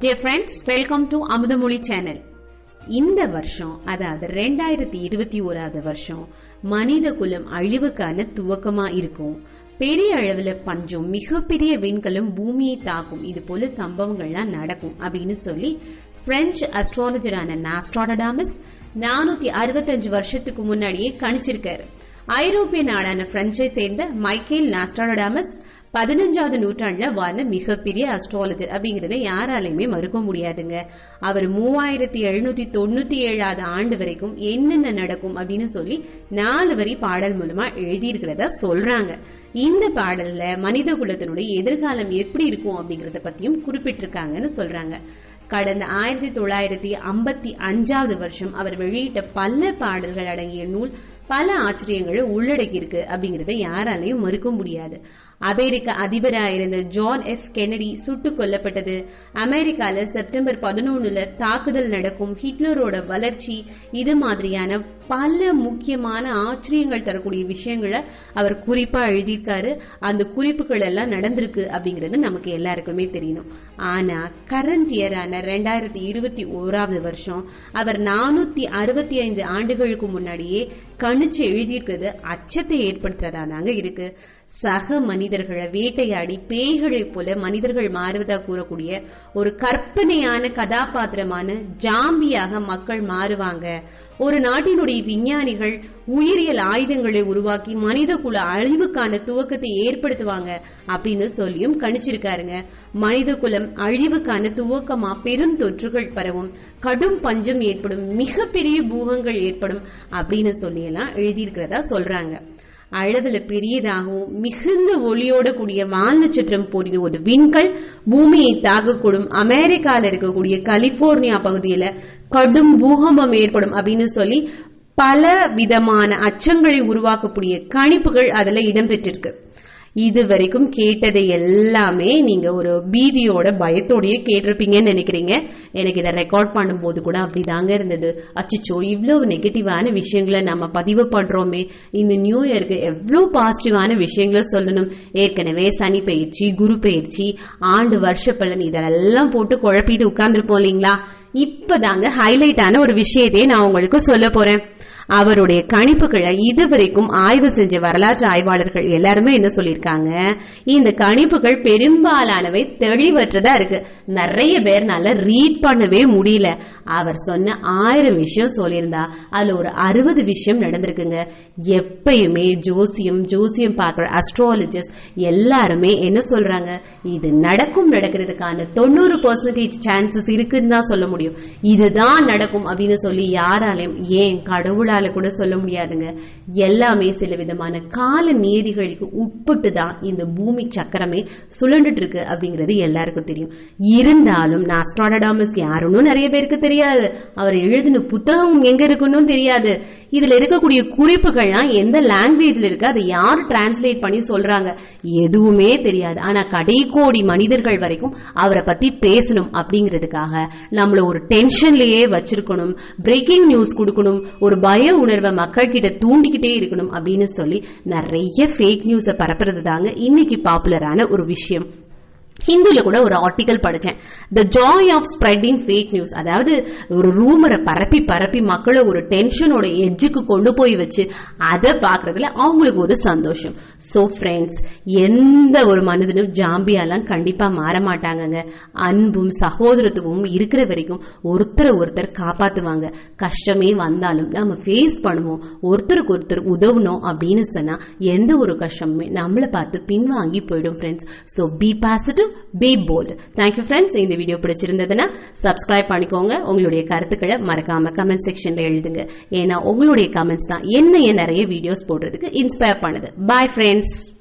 Dear friends welcome to Amudhamozhi channel இந்த வருஷம் அதாவது ரெண்டாயிரத்தி இருபத்தி ஓராவது வருஷம் மனித குலம் அழிவுக்கான துவக்கமா இருக்கும். பெரிய அளவுல பஞ்சம் மிகப்பெரிய விண்கலம் பூமியை தாக்கும். இது போல சம்பவங்கள்லாம் நடக்கும் அப்படின்னு சொல்லி பிரெஞ்சு அஸ்ட்ராலஜரான நாஸ்ட்ராடடாமஸ் நானூத்தி அறுபத்தஞ்சு வருஷத்துக்கு முன்னாடியே கணிச்சிருக்காரு. ஐரோப்பிய நாடான பிரெஞ்சை சேர்ந்த மைக்கேல் நாஸ்டாரடாமஸ் பதினஞ்சாவது நூற்றாண்டுல வாழ்ந்த மிகப்பெரிய அஸ்ட்ராலஜர் அப்படிங்கறத யாராலையுமே மறுக்க முடியாதுங்க. அவர் மூவாயிரத்தி எழுநூத்தி தொண்ணூத்தி ஏழாவது ஆண்டு வரைக்கும் என்னென்ன நடக்கும் அப்படின்னு சொல்லி நாலு வரி பாடல் மூலமா எழுதியிருக்கிறத சொல்றாங்க. இந்த பாடல்ல மனித குலத்தினுடைய எதிர்காலம் எப்படி இருக்கும் அப்படிங்கறத பத்தியும் குறிப்பிட்டிருக்காங்கன்னு சொல்றாங்க. கடந்த ஆயிரத்தி தொள்ளாயிரத்தி ஐம்பத்தி அஞ்சாவது வருஷம் அவர் வெளியிட்ட பல பாடல்கள் அடங்கிய நூல் பல ஆச்சரியங்களை உள்ளடக்கியிருக்கு அப்படிங்கறத யாராலையும் மறுக்க முடியாது. அமெரிக்க அதிபராக இருந்த ஜான் எஃப் கெனடி சுட்டுக் கொல்லப்பட்டது. அமெரிக்கால செப்டம்பர் பதினொன்னுல தாக்குதல் நடக்கும் ஹிட்லரோட வளர்ச்சி இது மாதிரியான பல முக்கியமான ஆச்சரியங்கள் தரக்கூடிய விஷயங்களை அவர் குறிப்பா எழுதியிருக்காரு. அந்த குறிப்புகள் எல்லாம் நடந்திருக்கு அப்படிங்கிறது நமக்கு எல்லாருக்குமே தெரியணும். ஆனா கரண்ட் இயரான ரெண்டாயிரத்தி இருபத்தி ஓராவது வருஷம் அவர் நானூத்தி அறுபத்தி ஐந்து ஆண்டுகளுக்கு முன்னாடியே கணிச்சு எழுதியிருக்கிறது அச்சத்தை ஏற்படுத்துறதாதாங்க இருக்கு. சக மனிதர்களை வேட்டையாடி பேய்களை போல மனிதர்கள் மாறுவதா கூறக்கூடிய ஒரு கற்பனையான கதாபாத்திரமான ஜாம்பியாக மக்கள் மாறுவாங்க. ஒரு நாட்டினுடைய விஞ்ஞானிகள் உயிரியல் ஆயுதங்களை உருவாக்கி மனித குல அழிவுக்கான துவக்கத்தை ஏற்படுத்துவாங்க அப்படின்னு சொல்லியும் கணிச்சிருக்காருங்க. மனித குலம் அழிவுக்கான துவக்கமா பெருந்தொற்றுகள் பரவும் கடும் பஞ்சம் ஏற்படும் மிகப்பெரிய பூகங்கள் ஏற்படும் அப்படின்னு சொல்லி தான் எழுதியிருக்கிறதா சொல்றாங்க. அளவுல பெரியதாகவும் மிகுந்த ஒளியோட கூடிய வால் நட்சத்திரம் போடிய ஒரு விண்கல் பூமியை தாக்கக்கூடும். அமெரிக்கால இருக்கக்கூடிய கலிபோர்னியா பகுதியில கடும் பூகம்பம் ஏற்படும் அப்படின்னு சொல்லி பல விதமான அச்சங்களை உருவாக்கக்கூடிய கணிப்புகள் அதுல இடம்பெற்றிருக்கு. இது வரைக்கும் கேட்டதை எல்லாமே நீங்க ஒரு பீதியோட பயத்தோடையே கேட்டிருப்பீங்கன்னு நினைக்கிறீங்க. எனக்கு இதை ரெக்கார்ட் பண்ணும்போது கூட அப்படிதாங்க இருந்தது. அச்சிச்சோ இவ்வளவு நெகட்டிவான விஷயங்களை நம்ம பதிவு பண்றோமே. இந்த நியூ இயருக்கு எவ்வளவு பாசிட்டிவான விஷயங்களை சொல்லணும். ஏற்கனவே சனி பயிற்சி குரு பயிற்சி ஆண்டு வருஷ பலன் இதெல்லாம் போட்டு குழப்பிட்டு உட்கார்ந்துருப்போம் இல்லைங்களா? இப்பதாங்க ஹைலைட்டான ஒரு விஷயத்தையே நான் உங்களுக்கு சொல்ல போறேன். அவருடைய கணிப்புகளை இதுவரைக்கும் ஆய்வு செஞ்ச வரலாற்று ஆய்வாளர்கள் எல்லாருமே என்ன சொல்லியிருக்காங்க? இந்த கணிப்புகள் பெரும்பாலானவை தெளிவற்றதா இருக்கு. நிறைய பேர்னால ரீட் பண்ணவே முடியல. அவர் சொன்ன ஆயிரம் விஷயம் சொல்லியிருந்தா. அதுல ஒரு அறுபது விஷயம் நடந்திருக்குங்க. எப்பயுமே ஜோசியம் ஜோசியம் பார்க்குற அஸ்ட்ராலஜிஸ்ட் எல்லாருமே என்ன சொல்றாங்க? இது நடக்கும் நடக்கிறதுக்கான தொண்ணூறு பர்சன்டேஜ் சான்சஸ் இருக்குன்னு தான் சொல்ல முடியும். முடியும். இதுதான் நடக்கும் அப்படின்னு சொல்லி யாராலையும் ஏன் கடவுளால கூட சொல்ல முடியாதுங்க. எல்லாமே சில விதமான கால நியதிகளுக்கு உட்பட்டு தான் இந்த பூமி சக்கரமே சுழண்டுட்டு இருக்கு அப்படிங்கிறது எல்லாருக்கும் தெரியும். இருந்தாலும் நாஸ்ட்ராடடாமஸ் யாருன்னு நிறைய பேருக்கு தெரியாது. அவர் எழுதின புத்தகம் எங்க இருக்குன்னு தெரியாது. இதுல இருக்கக்கூடிய குறிப்புகள்லாம் எந்த லாங்குவேஜ்ல இருக்கு அதை யார் டிரான்ஸ்லேட் பண்ணி சொல்றாங்க எதுவுமே தெரியாது. ஆனா கடைக்கோடி மனிதர்கள் வரைக்கும் அவரை பத்தி பேசணும் அப்படிங்கிறதுக்காக நம்மள ஒரு டென்ஷன்லயே வச்சிருக்கணும். பிரேக்கிங் நியூஸ் கொடுக்கணும். ஒரு பய உணர்வை மக்கள் கிட்ட தூண்டிக்கிட்டே இருக்கணும் அப்படின்னு சொல்லி நிறைய ஃபேக் நியூஸை பரப்புறது தாங்க இன்னைக்கு பாப்புலரான ஒரு விஷயம். ஹிந்துல கூட ஒரு ஆர்டிக்கல் படித்தேன் the joy of spreading fake news அதாவது ஒரு ரூமரை பரப்பி பரப்பி மக்களை ஒரு டென்ஷனோட எட்ஜுக்கு கொண்டு போய் வச்சு அதை பார்க்கறதுல அவங்களுக்கு ஒரு சந்தோஷம். ஸோ ஃப்ரெண்ட்ஸ் எந்த ஒரு மனிதனும் ஜாம்பியாலாம் கண்டிப்பாக மாற மாட்டாங்கங்க. அன்பும் சகோதரத்துவமும் இருக்கிற வரைக்கும் ஒருத்தரை ஒருத்தர் காப்பாற்றுவாங்க கஷ்டமே வந்தாலும் நம்ம ஃபேஸ் பண்ணுவோம். ஒருத்தருக்கு ஒருத்தர் உதவணும் அப்படின்னு சொன்னால் எந்த ஒரு கஷ்டமுமே நம்மளை பார்த்து பின்வாங்கி போயிடும் friends so be positive be bold thank you friends இந்த வீடியோ பிடிச்சிருந்ததுன்னா சப்ஸ்கிரைப் பண்ணிக்கோங்க. உங்களுடைய கருத்துக்களை மறக்காம கமெண்ட் செக்ஷன்ல எழுதுங்க. ஏன்னா உங்களுடைய கமெண்ட்ஸ் தான் என்ன நிறைய வீடியோஸ் போடுறதுக்கு இன்ஸ்பயர் பண்ணுது. Bye friends